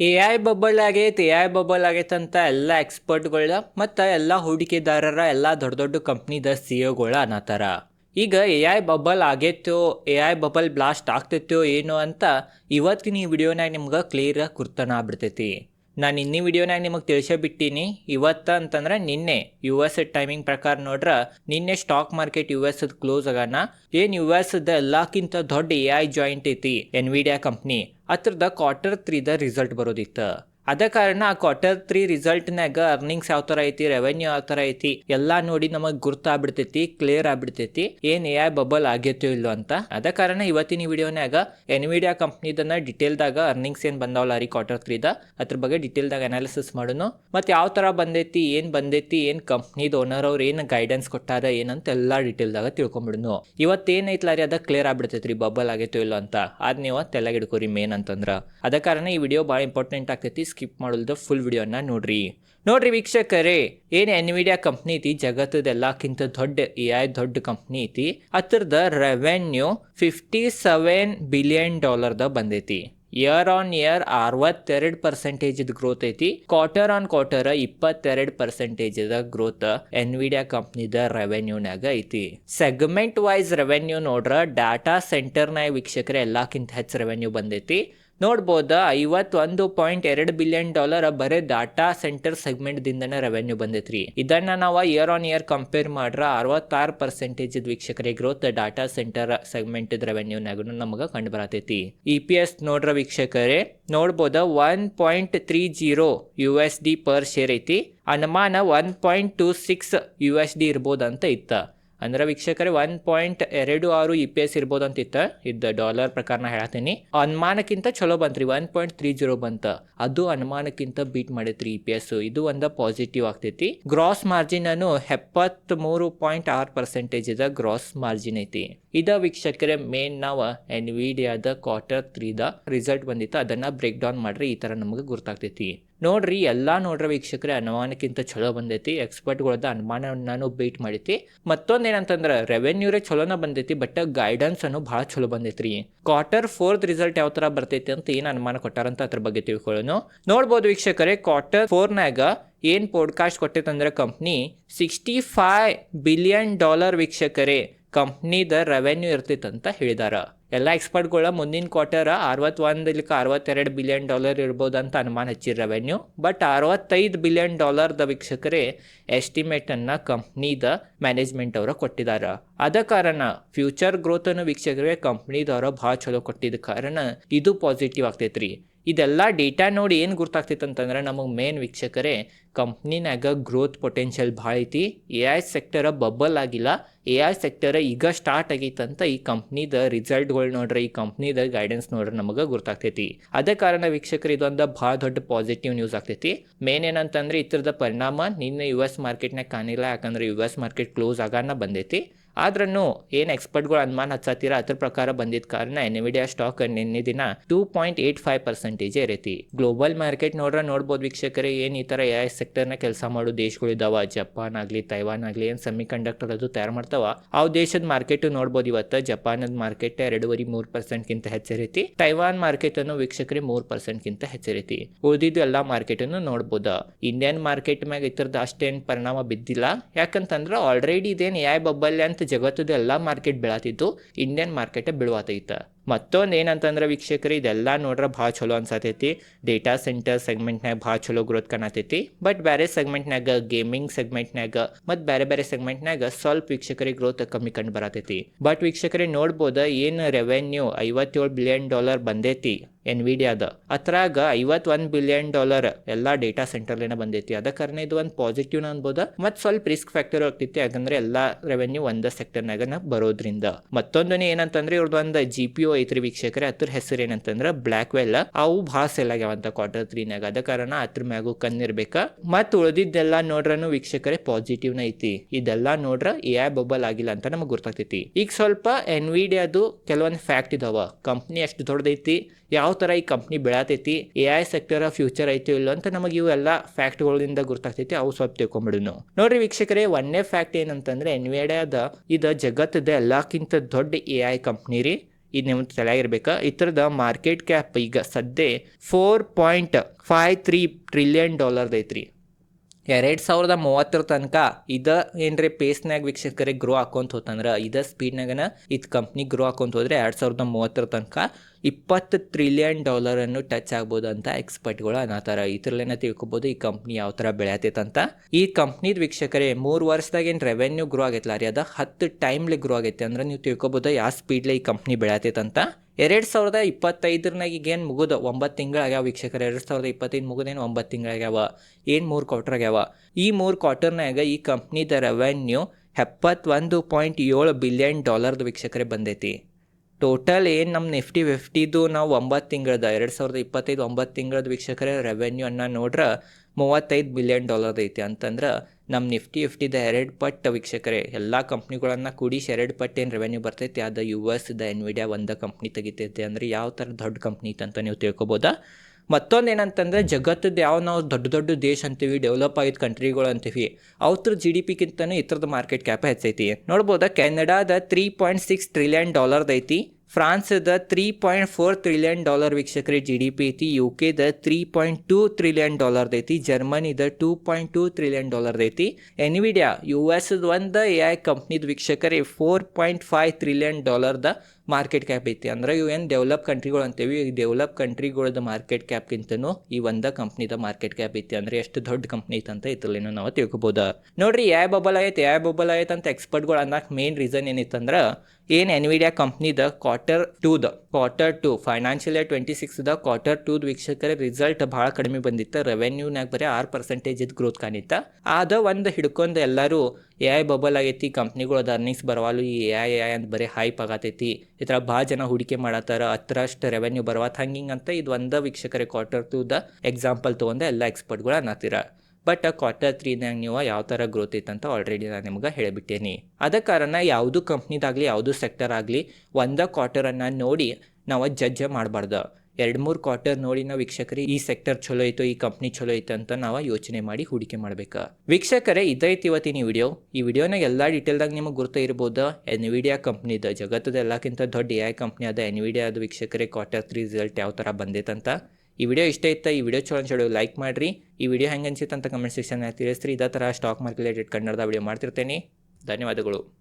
A I bubble ಆಗೈತೆ A I bubble ಆಗೈತೆ ಅಂತ ಎಲ್ಲ ಎಕ್ಸ್ಪರ್ಟ್ಗಳ ಮತ್ತು ಎಲ್ಲ ಹೂಡಿಕೆದಾರರ, ಎಲ್ಲ ದೊಡ್ಡ ದೊಡ್ಡ ಕಂಪ್ನಿದ ಸಿ ಒಗಳ ಅನ್ನತಾರ ಈಗ ಎ ಐ ಬಬಲ್ ಆಗೈತೋ ಎ ಐ ಬಬಲ್ ಬ್ಲಾಸ್ಟ್ ಆಗ್ತೈತೋ ಏನೋ ಅಂತ ಇವತ್ತಿನ ಈ ವಿಡಿಯೋನಾಗ ನಿಮ್ಗೆ ಕ್ಲಿಯರ್ ಕುರ್ತನ ಆಗ್ಬಿಡ್ತೈತಿ. ನಾನು ಇನ್ನಿ ವಿಡಿಯೋನಾಗ ನಿಮಗೆ ತಿಳಿಸೇ ಬಿಟ್ಟೀನಿ. ಇವತ್ತು ಅಂತಂದ್ರೆ ನಿನ್ನೆ ಯು ಎಸ್ ಟೈಮಿಂಗ್ ಪ್ರಕಾರ ನೋಡ್ರ ನಿನ್ನೆ stock market U S close ಆಗೋಣ ಏನು ಯು ಎಸ್ ಎಲ್ಲಕ್ಕಿಂತ ದೊಡ್ಡ ಎ ಐ ಜಾಯಿಂಟ್ ಐತಿ ಎನ್ವಿಡಿಯಾ ಕಂಪ್ನಿ ಅದ್ರದ ಕ್ವಾರ್ಟರ್ ತ್ರೀದ ರಿಸಲ್ಟ್ ಬರೋದಿತ್ತು. ಅದ ಕಾರಣ ಆ ಕ್ವಾರ್ಟರ್ ತ್ರೀ ರಿಸಲ್ಟ್ನಾಗ ಅರ್ನಿಂಗ್ಸ್ ಯಾವ ಥರ ಐತಿ ರೆವೆನ್ಯೂ ಯಾವ ಥರ ಐತಿ, ಎಲ್ಲ ನೋಡಿ ನಮಗೆ ಗುರ್ತಾಗ್ಬಿಡ್ತೈತಿ ಕ್ಲಿಯರ್ ಆಗ್ಬಿಡ್ತೈತಿ, ಏನ್ ಎ ಐ ಬಬಲ್ ಆಗೈತೋ ಇಲ್ಲೋ ಅಂತ. ಅದ ಕಾರಣ ಇವತ್ತಿನ ವಿಡಿಯೋನ್ಯಾಗ ಎನ್ವಿಡಿಯಾ ಕಂಪ್ನಿದನ್ನ ಡಿಟೇಲ್ದಾಗ ಅರ್ನಿಂಗ್ಸ್ ಏನ್ ಬಂದಾವಲ್ಲ ರೀ ಕ್ವಾರ್ಟರ್ ತ್ರೀದ ಅದ್ರ ಬಗ್ಗೆ ಡಿಟೇಲ್ದಾಗ ಅನಾಲಿಸಿಸ್ ಮಾಡೋನು. ಮತ್ತು ಯಾವ ಥರ ಬಂದೈತಿ, ಏನ್ ಬಂದೈತಿ, ಏನ್ ಕಂಪ್ನಿದ ಓನರ್ ಅವ್ರು ಏನು ಗೈಡೆನ್ಸ್ ಕೊಟ್ಟಾರ ಏನಂತ ಎಲ್ಲ ಡಿಟೇಲ್ದಾಗ ತಿಳ್ಕೊಂಬಿಡುನು. ಇವತ್ತೇನೈತ್ಲ ರೀ ಅದ ಕ್ಲಿಯರ್ ಆಗ್ಬಿಡ್ತೈತಿ ರೀ ಬಬಲ್ ಆಗೈತೋ ಇಲ್ಲೋ ಅಂತ. ಅದ್ ನೀವು ತೆಲಗಿಡ್ಕೋರಿ ಮೇನ್ ಅಂತಂದ್ರ. ಅದ ಕಾರಣ ಈ ವಿಡಿಯೋ ಭಾಳ ಇಂಪಾರ್ಟೆಂಟ್ ಆಗ್ತೈತಿ. ಸ್ಕಿಪ್ ಮಾಡಲ್ದು ಫುಲ್ ವಿಡಿಯೋನ ನೋಡ್ರಿ. ನೋಡ್ರಿ ವೀಕ್ಷಕರೇ, ಏನ್ ಎನ್ವಿಡಿಯಾ ಕಂಪ್ನಿ ಐತಿ ಜಗತ್ತದ ಎಲ್ಲಾಕ್ಕಿಂತ ದೊಡ್ಡ ಎ ಐ ದೊಡ್ಡ ಕಂಪ್ನಿ ಐತಿ. ಅದ್ರದ ರೆವೆನ್ಯೂ ಫಿಫ್ಟಿ ಸೆವೆನ್ ಬಿಲಿಯನ್ ಡಾಲರ್ದ ಬಂದೈತಿ. ಇಯರ್ ಆನ್ ಇಯರ್ ಅರವತ್ತೆರಡ್ ಪರ್ಸೆಂಟೇಜ್ ಗ್ರೋತ್ ಐತಿ. ಕ್ವಾರ್ಟರ್ ಆನ್ ಕ್ವಾರ್ಟರ್ ಇಪ್ಪತ್ತೆರಡ್ ಪರ್ಸೆಂಟೇಜ್ ಗ್ರೋತ್ ಎನ್ವಿಡಿಯಾ ಕಂಪ್ನಿದ ರೆವೆನ್ಯೂನಾಗ ಐತಿ. ಸೆಗ್ಮೆಂಟ್ ವೈಸ್ ರೆವೆನ್ಯೂ ನೋಡ್ರ ಡಾಟಾ ಸೆಂಟರ್ನ ವೀಕ್ಷಕರ ಎಲ್ಲಕ್ಕಿಂತ ಹೆಚ್ಚು ರೆವೆನ್ಯೂ ಬಂದೈತಿ. ನೋಡ್ಬೋದ? ಐವತ್ತೊಂದು ಪಾಯಿಂಟ್ ಎರಡು ಬಿಲಿಯನ್ ಡಾಲರ್ ಬರೀ ಡಾಟಾ ಸೆಂಟರ್ ಸೆಗ್ಮೆಂಟ್ ದಿಂದನೇ ರೆವೆನ್ಯೂ ಬಂದೈತ್ರಿ. ಇದನ್ನ ನಾವು ಇಯರ್ ಆನ್ ಇಯರ್ ಕಂಪೇರ್ ಮಾಡ್ರ ಅರವತ್ತಾರು ಪರ್ಸೆಂಟೇಜ್ ವೀಕ್ಷಕರಿಗೆ ಗ್ರೋತ್ ಡಾಟಾ ಸೆಂಟರ್ ಸೆಗ್ಮೆಂಟ್ ರೆವೆನ್ಯೂನಾಗೂ ನಮಗೆ ಕಂಡು ಬರತೈತಿ. ಇ ಪಿ ಎಸ್ ನೋಡ್ರ ವೀಕ್ಷಕರೇ, ನೋಡ್ಬೋದ? One point three zero U S D per share ಐತಿ. ಅನುಮಾನ one point two six U S D ಇರ್ಬೋದಂತ ಇತ್ತ. ಅಂದ್ರೆ ವೀಕ್ಷಕರೇ ಒನ್ ಪಾಯಿಂಟ್ ಎರಡು ಆರು ಇ ಪಿ ಎಸ್ ಇರ್ಬೋದು ಅಂತ ಇತ್ತ ಇದ್ದ ಡಾಲರ್ ಪ್ರಕಾರ ನಾ ಹೇಳತ್ತೀನಿ ಅನುಮಾನಕ್ಕಿಂತ ಚಲೋ ಬಂತ್ರಿ ಒನ್ ಪಾಯಿಂಟ್ ತ್ರೀ ಜೀರೋ ಬಂತ. ಅದು ಅನುಮಾನಕ್ಕಿಂತ ಬೀಟ್ ಮಾಡೈತ್ರಿ ಇ ಪಿ ಎಸ್ ಇದು ಒಂದ ಪಾಸಿಟಿವ್ ಆಗ್ತೈತಿ. ಗ್ರಾಸ್ ಮಾರ್ಜಿನ್ ಅನ್ನು ಎಪ್ಪತ್ತ್ ಮೂರು ಪಾಯಿಂಟ್ ಆರು ಪರ್ಸೆಂಟೇಜ್ ಇದ ಗ್ರಾಸ್ ಮಾರ್ಜಿನ್ ಐತಿ. ಇದ ವೀಕ್ಷಕರೇ ಮೇನ್ ನಾವು ಎನ್ವಿಡಿಯಾದ ಕ್ವಾರ್ಟರ್ ತ್ರೀದ ರಿಸಲ್ಟ್ ಬಂದಿತ್ತು. ಅದನ್ನ ಬ್ರೇಕ್ ಡೌನ್ ಮಾಡ್ರಿ ಈ ತರ ನಮಗೆ ಗುರ್ತಾಗ್ತೈತಿ. ನೋಡ್ರಿ, ಎಲ್ಲ ನೋಡ್ರ ವೀಕ್ಷಕರೇ, ಅನುಮಾನಕ್ಕಿಂತ ಚಲೋ ಬಂದೈತಿ, ಎಕ್ಸ್ಪರ್ಟ್ಗಳದ ಅನುಮಾನವನ್ನು ಬೀಟ್ ಮಾಡೈತಿ. ಮತ್ತೊಂದು ಏನಂತಂದ್ರೆ ರೆವೆನ್ಯೂರೇ ಚಲೋನ ಬಂದೈತಿ ಬಟ್ ಗೈಡೆನ್ಸ್ ಅನ್ನು ಭಾಳ ಚಲೋ ಬಂದೈತ್ರಿ. ಕ್ವಾರ್ಟರ್ ಫೋರ್ತ್ ರಿಸಲ್ಟ್ ಯಾವ ತರ ಬರ್ತೈತಿ ಅಂತ ಏನು ಅನುಮಾನ ಕೊಟ್ಟಾರಂತ ಅದ್ರ ಬಗ್ಗೆ ತಿಳ್ಕೊಳ್ಳೋಣ ನೋಡ್ಬೋದು ವೀಕ್ಷಕರೇ ಕ್ವಾರ್ಟರ್ ಫೋರ್ನಾಗ ಏನ್ forecast ಕೊಟ್ಟೈತಂದ್ರೆ company sixty five billion dollar ವೀಕ್ಷಕರೇ ಕಂಪ್ನಿದ ರೆವೆನ್ಯೂ ಇರ್ತೈತಂತ ಹೇಳಿದಾರ. ಎಲ್ಲ ಎಕ್ಸ್ಪರ್ಟ್ಗಳ ಮುಂದಿನ ಕ್ವಾರ್ಟರ್ ಅರವತ್ತೊಂದಲಿಕ್ಕೆ ಅರವತ್ತೆರಡು ಬಿಲಿಯನ್ ಡಾಲರ್ ಇರ್ಬೋದು ಅಂತ ಅನುಮಾನ ಹಚ್ಚಿರ ರೆವೆನ್ಯೂ ಬಟ್ ಅರವತ್ತೈದು ಬಿಲಿಯನ್ ಡಾಲರ್ದ ವೀಕ್ಷಕರೇ ಎಸ್ಟಿಮೇಟನ್ನು ಕಂಪ್ನಿದ ಮ್ಯಾನೇಜ್ಮೆಂಟ್ ಅವರು ಕೊಟ್ಟಿದ್ದಾರೆ ಅದ ಕಾರಣ ಫ್ಯೂಚರ್ ಗ್ರೋತನ್ನು ವೀಕ್ಷಕರೇ ಕಂಪ್ನಿದವರು ಭಾಳ ಚಲೋ ಕೊಟ್ಟಿದ್ದ ಕಾರಣ ಇದು ಪಾಸಿಟಿವ್ ಆಗ್ತೈತ್ರಿ. ಇದೆಲ್ಲ ಡೇಟಾ ನೋಡಿ ಏನು ಗುರ್ತಾಗ್ತಿತ್ತು ಅಂತಂದ್ರೆ ನಮಗೆ ಮೇನ್ ವೀಕ್ಷಕರೇ ಕಂಪ್ನಿನಾಗ ಗ್ರೋತ್ ಪೊಟೆನ್ಷಿಯಲ್ ಭಾಳ ಐತಿ. ಎ ಐ ಸೆಕ್ಟರ ಬಬ್ಬಲ್ ಆಗಿಲ್ಲ. ಎ ಐ ಸೆಕ್ಟರ ಈಗ ಸ್ಟಾರ್ಟ್ ಆಗೈತಂತ ಈ ಕಂಪ್ನಿದ ರಿಸಲ್ಟ್ಗಳು ನೋಡ್ರಿ, ಈ ಕಂಪ್ನಿದ ಗೈಡೆನ್ಸ್ ನೋಡ್ರಿ ನಮಗೆ ಗುರ್ತಾಗ್ತೈತಿ. ಅದೇ ಕಾರಣ ವೀಕ್ಷಕರು ಇದೊಂದು ಭಾಳ ದೊಡ್ಡ ಪಾಸಿಟಿವ್ ನ್ಯೂಸ್ ಆಗ್ತೈತಿ. ಮೇನ್ ಏನಂತಂದ್ರೆ ಇತರದ ಪರಿಣಾಮ ನಿನ್ನೆ ಯು ಎಸ್ ಮಾರ್ಕೆಟ್ನಾಗ ಕಾಣಿಲ್ಲ, ಯಾಕಂದ್ರೆ ಯು ಎಸ್ ಮಾರ್ಕೆಟ್ ಕ್ಲೋಸ್ ಆಗಾನ ಬಂದೈತಿ. ಆದ್ರೂ ಏನು ಎಕ್ಸ್ಪರ್ಟ್ಗಳು ಅನುಮಾನ ಹಚ್ಚತ್ತೀರ ಅದ್ರ ಪ್ರಕಾರ ಬಂದಿದ್ದ ಕಾರಣ ಎನ್ವಿಡಿಯಾ ಸ್ಟಾಕ್ ನಿನ್ನೆ ದಿನ two point eight five percentage ಇರೈತಿ global market ನೋಡ್ರೆ ನೋಡ್ಬೋದು ವೀಕ್ಷಕರೇ, ಏನು ಈ ಥರ ಎ ಸೆಕ್ಟರ್ನ ಕೆಲಸ ಮಾಡೋ ದೇಶಗಳಿದಾವ ಜಪಾನ್ ಆಗಲಿ ತೈವಾನ್ ಆಗಲಿ, ಏನು ಸೆಮಿ ಕಂಡಕ್ಟರ್ ಅದು ತಯಾರು ಮಾಡ್ತಾವ? ಆ ದೇಶದ ಮಾರ್ಕೆಟ್ ನೋಡ್ಬೋದು ಇವತ್ತು. ಜಪಾನದ ಮಾರ್ಕೆಟ್ ಎರಡೂವರೆ ಮೂರು ಪರ್ಸೆಂಟ್ಗಿಂತ ಹೆಚ್ಚಿರೈತಿ. ತೈವಾನ್ ಮಾರ್ಕೆಟ್ ಅನ್ನು ವೀಕ್ಷಕರೇ ಮೂರು ಪರ್ಸೆಂಟ್ಗಿಂತ ಹೆಚ್ಚಿರೈತಿ. ಉಳಿದಿದ್ದು ಎಲ್ಲ ಮಾರ್ಕೆಟ್ ಅನ್ನು ನೋಡ್ಬೋದು? ಇಂಡಿಯನ್ ಮಾರ್ಕೆಟ್ ಮ್ಯಾಗ ಇತರದ ಅಷ್ಟೇನು ಪರಿಣಾಮ ಬಿದ್ದಿಲ್ಲ. ಯಾಕಂತಂದ್ರೆ ಆಲ್ರೆಡಿ ಇದೇನು ಐ ಬಬ್ಬಲ್ ಅಂತ ಜಗತ್ತದ ಎಲ್ಲ ಮಾರ್ಕೆಟ್ ಬೆಳತಿತ್ತು ಇಂಡಿಯನ್ ಮಾರ್ಕೆಟ್ ಬೀಳುವತ್ತೈತ ಮತ್ತೊಂದು ಏನಂತಂದ್ರೆ ವೀಕ್ಷಕರು, ಇದೆಲ್ಲ ನೋಡ್ರೆ ಭಾಳ ಚಲೋ ಅನ್ಸತೈತಿ. ಡೇಟಾ ಸೆಂಟರ್ ಸೆಗ್ಮೆಂಟ್ನಾಗ ಭಾಳ ಚಲೋ ಗ್ರೋತ್ ಕಾಣತೈತಿ. ಬಟ್ ಬೇರೆ ಸೆಗ್ಮೆಂಟ್ನಾಗ ಗೇಮಿಂಗ್ ಸೆಗ್ಮೆಂಟ್ನಾಗ ಮತ್ತು ಬೇರೆ ಬೇರೆ ಸೆಗ್ಮೆಂಟ್ನಾಗ ಸ್ವಲ್ಪ ವೀಕ್ಷಕರಿಗೆ ಗ್ರೋತ್ ಕಮ್ಮಿ ಕಂಡು ಬರತೈತಿ. ಬಟ್ ವೀಕ್ಷಕರಿಗೆ ನೋಡ್ಬೋದು ಏನು ರೆವೆನ್ಯೂ ಐವತ್ತೇಳು ಬಿಲಿಯನ್ ಡಾಲರ್ ಬಂದೈತಿ ಎನ್ವಿಡಿಯಾದ ಅದ್ರಾಗ ಐವತ್ತೊಂದು ಬಿಲಿಯನ್ ಡಾಲರ್ ಎಲ್ಲಾ ಡೇಟಾ ಸೆಂಟರ್ಲಿನ ಬಂದೈತಿ. ಅದ ಕಾರಣ ಇದು ಒಂದು ಪಾಸಿಟಿವ್ ಅನ್ಬೋದ. ಮತ್ತು ಸ್ವಲ್ಪ ರಿಸ್ಕ್ ಫ್ಯಾಕ್ಟರ್ ಆಗ್ತೈತಿ. ಯಾಕಂದ್ರೆ ಎಲ್ಲಾ ರೆವೆನ್ಯೂ ಒಂದ ಸೆಕ್ಟರ್ನಾಗ ಬರೋದ್ರಿಂದ. ಮತ್ತೊಂದು ಏನಂತಂದ್ರೆ, ಇವ್ರದ್ದು ಒಂದು ಜಿ ಪಿ ಯು ಐತ್ರಿ ವೀಕ್ಷಕರೇ ಅದ್ರ ಹೆಸರು ಏನಂತಂದ್ರೆ ಬ್ಲ್ಯಾಕ್ ವೆಲ್ ಅವು ಭಾಳ ಸೆಲ್ ಆಗ್ಯಾವಂತ ಕ್ವಾರ್ಟರ್ ತ್ರೀನಾಗ ಅದ ಕಾರಣ ಅದ್ರ ಮ್ಯಾಗು ಕಣ್ಣಿರ್ಬೇಕ. ಮತ್ ಉಳಿದಿದ್ದೆಲ್ಲ ನೋಡ್ರನು ವೀಕ್ಷಕರೇ ನ ಐತಿ. ಇದೆಲ್ಲ ನೋಡ್ರ ಎ ಐ ಬಬಲ್ ಆಗಿಲ್ಲ ಅಂತ ನಮಗೆ ಗೊತ್ತಾಗ್ತೈತಿ ಈಗ ಸ್ವಲ್ಪ ಎನ್ವಿಡಿಯಾದು ಕೆಲವೊಂದು ಫ್ಯಾಕ್ಟ್ ಇದಾವ. ಕಂಪ್ನಿ ಅಷ್ಟು ದೊಡ್ಡದೈತಿ. ಯಾವ ತರ ಈ ಕಂಪ್ನಿ ಬೆಳತೈತಿ. ಎ ಐ ಸೆಕ್ಟರ್ ಫ್ಯೂಚರ್ ಐತಿ ಇಲ್ಲ ಅಂತ ನಮಗೆ ಇವೆಲ್ಲ ಫ್ಯಾಕ್ಟ್ಗಳಿಂದ ಗೊತ್ತಾಗ್ತೈತಿ ಅವು ಸ್ವಲ್ಪ ತಿಳ್ಕೊಂಬಿಡುನು. ನೋಡ್ರಿ ವೀಕ್ಷಕರೇ ಒಂದೇ ಫ್ಯಾಕ್ಟ್ ಏನಂತಂದ್ರೆ ಎನ್ವಿಡಿಯಾದ ಇದ ಜಗತ್ತದ ಎಲ್ಲಕ್ಕಿಂತ ದೊಡ್ಡ ಎ ಐ ಕಂಪ್ನಿ ರೀ. ಇದು ನಿಮ್ಮ ತಲೆಯಾಗಿರ್ಬೇಕು. ಥರದ ಮಾರ್ಕೆಟ್ ಕ್ಯಾಪ್ ಈಗ ಸದ್ಯ four point five three trillion ಡಾಲರ್ದು ಐತ್ರಿ. ಎರಡು ಸಾವಿರದ ಮೂವತ್ತರ ತನಕ ಇದ ಏನ್ರಿ ಪೇಸ್ನಾಗ ವೀಕ್ಷಕರಿಗೆ ಗ್ರೋ ಹಾಕೊಂತ ಹೋತಂದ್ರೆ ಇದ ಸ್ಪೀಡ್ನಾಗನ ಇದು ಕಂಪ್ನಿ ಗ್ರೋ ಹಾಕೊಂತ ಹೋದ್ರೆ ಎರಡು ಸಾವಿರದ ಮೂವತ್ತರ ತನಕ ಇಪ್ಪತ್ತು ಟ್ರಿಲಿಯನ್ ಡಾಲರನ್ನು ಟಚ್ ಆಗ್ಬೋದು ಅಂತ ಎಕ್ಸ್ಪರ್ಟ್ಗಳು ಅನ್ನತಾರ ಇದ್ರಲ್ಲೇನ ತಿಳ್ಕೊಬೋದು ಈ ಕಂಪ್ನಿ ಯಾವ ಥರ ಬೆಳೆಯತ್ತೈತಂತ ಈ ಕಂಪ್ನಿದ ವೀಕ್ಷಕರೇ, ಮೂರು ವರ್ಷದಾಗ ಏನು ರೆವೆನ್ಯೂ ಗ್ರೋ ಆಗೈತಲ್ಲ ರೀ? ಅದು ಹತ್ತು ಟೈಮ್ಲಿ ಗ್ರೋ ಆಗೈತೆ ಅಂದ್ರೆ ನೀವು ತಿಳ್ಕೊಬೋದು ಯಾವ ಸ್ಪೀಡ್ಲಿ ಈ ಕಂಪ್ನಿ ಬೆಳೆಯತ್ತೈತಂತ ಎರಡು ಸಾವಿರದ ಇಪ್ಪತ್ತೈದರನಾಗ ಈಗ ಏನು ಮುಗಿದು? ಒಂಬತ್ತು ತಿಂಗಳಾಗ್ಯಾವ ವೀಕ್ಷಕರು. ಎರಡು ಸಾವಿರದ ಇಪ್ಪತ್ತೈದು ಮುಗಿದೇನು ಒಂಬತ್ತು ತಿಂಗಳಾಗ್ಯಾವ ಏನು ಮೂರು ಕ್ವಾರ್ಟರ್ ಆಗ್ಯಾವ? ಈ ಮೂರು ಕ್ವಾರ್ಟರ್ನಾಗ ಈ ಕಂಪ್ನಿದ ರೆವೆನ್ಯೂ ಎಪ್ಪತ್ತೊಂದು ಪಾಯಿಂಟ್ ಏಳು ಬಿಲಿಯನ್ ಡಾಲರ್ದು ವೀಕ್ಷಕರೇ ಬಂದೈತಿ. ಟೋಟಲ್ ಏನು ನಮ್ಮ ನಿಫ್ಟಿ ಫಿಫ್ಟಿದು ನಾವು ಒಂಬತ್ತು ತಿಂಗಳದ, ಎರಡು ಸಾವಿರದ ಇಪ್ಪತ್ತೈದು ಒಂಬತ್ತು ತಿಂಗಳದ ವೀಕ್ಷಕರ ರೆವೆನ್ಯೂ ಅನ್ನ ನೋಡ್ರೆ ಮೂವತ್ತೈದು ಬಿಲಿಯನ್ ಡಾಲರ್ ಐತಿ. ಅಂತಂದ್ರೆ ನಮ್ಮ ನಿಫ್ಟಿ ಫಿಫ್ಟಿದ ಎರಡು ಪಟ್ಟು ವೀಕ್ಷಕರೇ, ಎಲ್ಲ ಕಂಪ್ನಿಗಳನ್ನು ಕೂಡಿಸಿ ಎರಡು ಪಟ್ಟು ಏನು ರೆವೆನ್ಯೂ ಬರ್ತೈತಿ? ಅದು ಯು ಎಸ್ ದ ಎನ್ವಿಡಿಯಾ ಒಂದು ಕಂಪ್ನಿ ತೆಗಿತೈತಿ. ಅಂದರೆ ಯಾವ ಥರ ದೊಡ್ಡ ಕಂಪ್ನಿ ಐತೆ ಅಂತ ನೀವು ತಿಳ್ಕೊಬೋದಾ? ಮತ್ತೊಂದು ಏನಂತಂದ್ರೆ, ಜಗತ್ತದ ಯಾವ ನಾವು ದೊಡ್ಡ ದೊಡ್ಡ ದೇಶ ಅಂತೀವಿ ಡೆವಲಪ್ ಆಗಿದ್ದ ಕಂಟ್ರಿಗಳು ಅಂತೀವಿ ಅವ್ರ ಜಿ ಡಿ ಪಿಗಿಂತನೂ ಇತರದ ಮಾರ್ಕೆಟ್ ಕ್ಯಾಪ್ ಹೆಚ್ಚೈತಿ ನೋಡ್ಬೋದು ಕೆನಡಾದ ತ್ರೀ ಪಾಯಿಂಟ್ ಸಿಕ್ಸ್ ಟ್ರಿಲಿಯನ್ ಡಾಲರ್ದ ಐತಿ ಫ್ರಾನ್ಸ್ದ three point four trillion dollar ವೀಕ್ಷಕರಿ G D P ಐತಿ ಯು ಕೆದ ತ್ರೀ ಪಾಯಿಂಟ್ ಟೂ ಟ್ರಿಲಿಯನ್ ಡಾಲರ್ದ ಐತಿ ಜರ್ಮನಿದ ಟೂ ಪಾಯಿಂಟ್ ಟೂ ಟ್ರಿಲಿಯನ್ ಡಾಲರ್ದ ಐತಿ. ಎನ್ವಿಡಿಯಾ ಯು ಎಸ್ ಒಂದು ಎ ಐ ಕಂಪ್ನಿದ ವೀಕ್ಷಕರಿ ಫೋರ್ ಪಾಯಿಂಟ್ ಫೈವ್ ಟ್ರಿಲಿಯನ್ ಡಾಲರ್ದ ಮಾರ್ಕೆಟ್ ಕ್ಯಾಪ್ ಐತಿ. ಅಂದ್ರೆ ಇವು ಏನು ಡೆವಲಪ್ ಕಂಟ್ರಿಗಳು ಅಂತೀವಿ, ಈ ಡೆವಲಪ್ ಕಂಟ್ರಿಗಳದ ಮಾರ್ಕೆಟ್ ಕ್ಯಾಪ್ಗಿಂತನೂ ಈ ಒಂದ ಕಂಪ್ನಿದ ಮಾರ್ಕೆಟ್ ಕ್ಯಾಪ್ ಐತಿ. ಅಂದ್ರೆ ಎಷ್ಟು ದೊಡ್ಡ ಕಂಪ್ನಿ ಐತೆ ಅಂತ ಇದ್ರಲ್ಲೇನೋ ನಾವು ತಿಳ್ಕೊಬೋದು. ನೋಡ್ರಿ ಯಾ ಬಬಲ್ ಆಯ್ತು ಯಾ ಬಬಲ್ ಆಯ್ತು ಅಂತ ಎಕ್ಸ್ಪರ್ಟ್ಗಳು ಅನ್ನಕ್ಕೆ ಮೇನ್ ರೀಸನ್ ಏನಿತ್ತಂದ್ರೆ ಏನು ಎನ್ವಿಡಿಯಾ ಕಂಪ್ನಿದ quarter ಟೂದ quarter two financial year twenty ಸಿಕ್ಸ್ದ quarter ಟೂದ ವೀಕ್ಷಕರ ರಿಸಲ್ಟ್ ಭಾಳ ಕಡಿಮೆ ಬಂದಿತ್ತು. ರೆವೆನ್ಯೂನಾಗ ಬರೀ ಆರು ಪರ್ಸೆಂಟೇಜ್ ಗ್ರೋತ್ ಕಾಣಿತ್ತ. ಅದ ಒಂದು ಹಿಡ್ಕೊಂಡು ಎಲ್ಲರೂ ಎ ಐ ಬಬಲ್ ಆಗೈತಿ ಕಂಪ್ನಿಗಳು ಅದು ಅರ್ನಿಂಗ್ಸ್ ಬರವಾಲು ಈ ಎ ಐ ಎ ಐ ಅಂತ ಬರೀ ಹೈಪ್ ಆಗತೈತಿ. ಈ ಥರ ಭಾಳ ಜನ ಹೂಡಿಕೆ ಮಾಡತ್ತಾರ ಅಷ್ಟು ರೆವೆನ್ಯೂ ಬರವತ್ತು ಹಂಗಿಂಗ್ ಅಂತ ಇದು ಒಂದು ವೀಕ್ಷಕರ ಕ್ವಾರ್ಟರ್ ಟೂದ ಎಕ್ಸಾಂಪಲ್ ತೊಗೊಂಡು, ಎಲ್ಲ ಎಕ್ಸ್ಪರ್ಟ್ಗಳು ಅನ್ನತ್ತೀರ. ಬಟ್ ಕ್ವಾರ್ಟರ್ ತ್ರೀನಾಗ ನೀವು ಯಾವ ಥರ ಗ್ರೋತ್ ಐತೆ ಅಂತ ಆಲ್ರೆಡಿ ನಾನು ನಿಮ್ಗೆ ಹೇಳಿಬಿಟ್ಟೇನಿ. ಅದ ಕಾರಣ ಯಾವುದು ಕಂಪ್ನಿದಾಗಲಿ ಯಾವುದು ಸೆಕ್ಟರ್ ಆಗಲಿ ಒಂದು ಕ್ವಾರ್ಟರನ್ನು ನೋಡಿ ನಾವು ಜಡ್ಜ್ ಮಾಡಬಾರ್ದು. ಎರಡು ಮೂರು ಕ್ವಾರ್ಟರ್ ನೋಡಿ ನಾವು ವೀಕ್ಷಕರೇ, ಈ ಸೆಕ್ಟರ್ ಚಲೋ ಐತೋ, ಈ ಕಂಪ್ನಿ ಚಲೋ ಐತೆ ಅಂತ ನಾವು ಯೋಚನೆ ಮಾಡಿ ಹೂಡಿಕೆ ಮಾಡ್ಬೇಕು. ವೀಕ್ಷಕರೇ ಇದೈತಿ ಇವತ್ತಿನ ವಿಡಿಯೋ ಈ ವಿಡಿಯೋನಾಗ ಎಲ್ಲ ಡೀಟೇಲ್ದಾಗ ನಿಮಗೆ ಗುರ್ತ ಇರ್ಬೋದು. ಎನ್ವಿಡಿಯಾ ಕಂಪ್ನಿದ ಜಗತ್ತದ ಎಲ್ಲಕ್ಕಿಂತ ದೊಡ್ಡ ಎ ಐ ಕಂಪ್ನಿ ಅದ ಎನ್ವಿಡಿಯಾದ ವೀಕ್ಷಕರೇ ಕ್ವಾರ್ಟರ್ ತ್ರೀ ರಿಸಲ್ಟ್ ಯಾವ ಥರ ಬಂದೈತಂತ ಈ ವಿಡಿಯೋ ಇಷ್ಟ ಇತ್ತ ಈ ವಿಡಿಯೋ ಚಲೋ ಚಲೋ ಲೈಕ್ ಮಾಡಿರಿ. ಈ ವಿಡಿಯೋ ಹೆಂಗೆ ಅನ್ಸಿತ್ತು ಅಂತ ಕಮೆಂಟ್ ಸೆಕ್ಷನ್ ತಿಳಿಸ್ರಿ. ಇದೇ ಥರ ಸ್ಟಾಕ್ ಮಾರ್ಕೆಟ್ ರಿಲೇಟೆಡ್ ಕನ್ನಡದ ವಿಡಿಯೋ ಮಾಡ್ತಿರ್ತೇನೆ. ಧನ್ಯವಾದಗಳು.